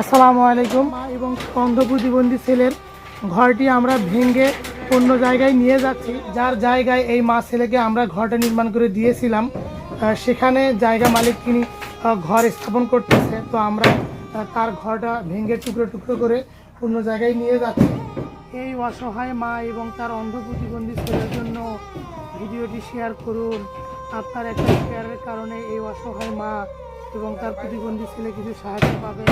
আসসালামু আলাইকুম। এবং অন্ধ প্রতিবন্ধী ছেলের ঘরটি আমরা ভেঙে অন্য জায়গায় নিয়ে যাচ্ছি। যার জায়গায় এই মা ছেলেকে আমরা ঘরটা নির্মাণ করে দিয়েছিলাম। সেখানে জায়গা মালিক তিনি ঘর স্থাপন করতেছে। তো আমরা তার ঘরটা ভেঙে টুকরো টুকরো করে অন্য জায়গায় নিয়ে যাচ্ছি। এই অসহায় মা এবং তার অন্ধ প্রতিবন্ধী ছেলের জন্য ভিডিওটি শেয়ার করুন। আপনার একটা শেয়ারের কারণে এই অসহায় মা এবং তার প্রতিবন্ধী ছেলে কিছু সাহায্য পাবে।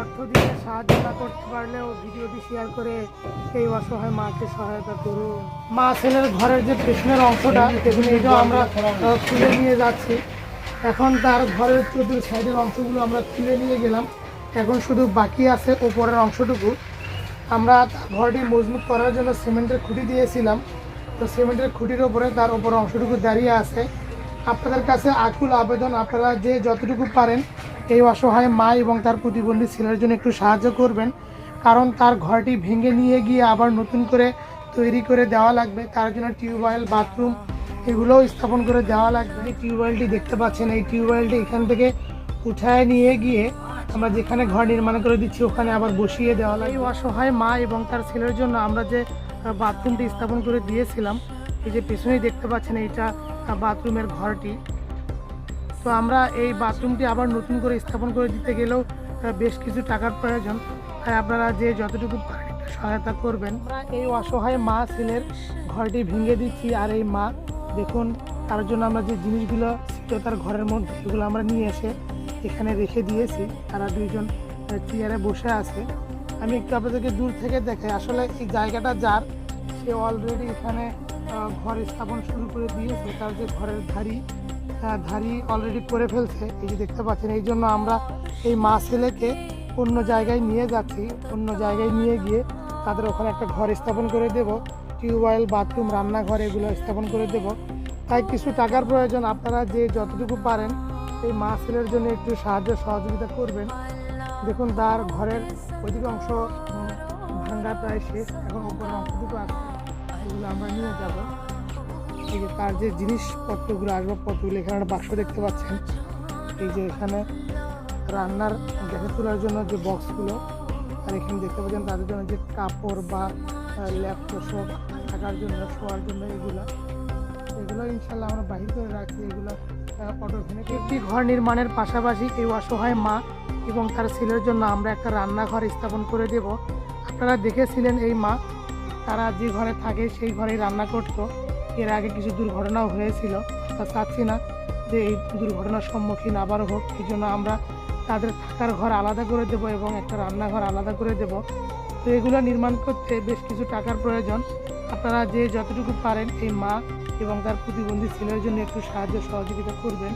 অর্থ দিয়ে সাহায্য না করতে পারলেও ভিডিওটি শেয়ার করে এই অসহায় মাকে সহায়তা করুন। মা ছেলের ঘরের যে পেছনের অংশটা দেখুন এটাও আমরা খুলে নিয়ে যাচ্ছি। এখন তার ঘরের চতুর সাইডের অংশগুলো আমরা খুলে নিয়ে গেলাম। এখন শুধু বাকি আছে ওপরের অংশটুকু। আমরা ঘরটি মজবুত করার জন্য সিমেন্টের খুঁটি দিয়েছিলাম। তো সিমেন্টের খুঁটির ওপরে তার ওপর অংশটুকু দাঁড়িয়ে আছে। আপনাদের কাছে আকুল আবেদন, আপনারা যে যতটুকু পারেন এই অসহায় মা এবং তার প্রতিবন্ধী ছেলের জন্য একটু সাহায্য করবেন। কারণ তার ঘরটি ভেঙে নিয়ে গিয়ে আবার নতুন করে তৈরি করে দেওয়া লাগবে। তার জন্য টিউবওয়েল, বাথরুম এগুলোও স্থাপন করে দেওয়া লাগবে। টিউবওয়েলটি দেখতে পাচ্ছেন, এই টিউবওয়েলটি এখান থেকে উঠায় নিয়ে গিয়ে আমরা যেখানে ঘর নির্মাণ করে দিচ্ছি, ওখানে আবার বসিয়ে দেওয়া লাগে অসহায় মা এবং তার ছেলের জন্য আমরা যে বাথরুমটি স্থাপন করে দিয়েছিলাম, এই যে পেছনেই দেখতে পাচ্ছেন, এইটা বাথরুমের ঘরটি। তো আমরা এই বাথরুমটি আবার নতুন করে স্থাপন করে দিতে গেলেও বেশ কিছু টাকার প্রয়োজন। তাই আপনারা যে যতটুকু সহায়তা করবেন। এই অসহায় মা ছেলের ঘরটি ভেঙে দিচ্ছি আর এই মা, দেখুন, তার জন্য আমরা যে জিনিসগুলো ছিল তার ঘরের মধ্যে, সেগুলো আমরা নিয়ে এসে এখানে রেখে দিয়েছি। তারা দুইজন চেয়ারে বসে আছে। আমি একটু আপনাদেরকে দূর থেকে দেখাই। আসলে এই জায়গাটা যার সে অলরেডি এখানে ঘর স্থাপন শুরু করে দিয়েছে তার যে ঘরের আহ, ধারি অলরেডি করে ফেলছে। এই যে দেখতে পাচ্ছেন এই জন্য আমরা এই মা ছেলেকে অন্য জায়গায় নিয়ে যাচ্ছি অন্য জায়গায় নিয়ে গিয়ে তাদের ওখানে একটা ঘর স্থাপন করে দেব টিউবওয়েল বাথরুম রান্নাঘর এগুলো স্থাপন করে দেব। তাই কিছু টাকার প্রয়োজন আপনারা যে যতটুকু পারেন এই মা ছেলের জন্য একটু সাহায্য সহযোগিতা করবেন। দেখুন তার ঘরের অধিকাংশ ভাঙ্গা প্রায় শেষ এখন উপরের অংশটুকু আছে। এগুলো আমরা নিয়ে যাব। এই যে তার যে জিনিসপত্রগুলো, আসবাবপত্রগুলো, এখানে একটা বাক্স দেখতে পাচ্ছেন। এই যে এখানে রান্নার, গ্যাসে তোলার জন্য যে বক্সগুলো, আর এখানে দেখতে পাচ্ছেন তাদের জন্য যে কাপড় বা ল্যাপটপ থাকার জন্য, শোয়ার জন্য এগুলো। এগুলো ইনশাল্লাহ আমরা বাহির করে রাখছি এগুলো অটো একটি ঘর নির্মাণের পাশাপাশি এই অসহায় মা এবং তার ছেলের জন্য আমরা একটা রান্নাঘর স্থাপন করে দেব। আপনারা দেখেছিলেন এই মা তারা যে ঘরে থাকে সেই ঘরেই রান্না করতো। এর আগে কিছু দুর্ঘটনাও হয়েছিল, তা চাচ্ছি না যে এই দুর্ঘটনার সম্মুখীন আবারও হোক। এই জন্য আমরা তাদের থাকার ঘর আলাদা করে দেব এবং একটা রান্নাঘর আলাদা করে দেব। তো এগুলো নির্মাণ করতে বেশ কিছু টাকার প্রয়োজন। আপনারা যে যতটুকু পারেন এই মা এবং তার প্রতিবন্ধী ছেলের জন্য একটু সাহায্য সহযোগিতা করবেন।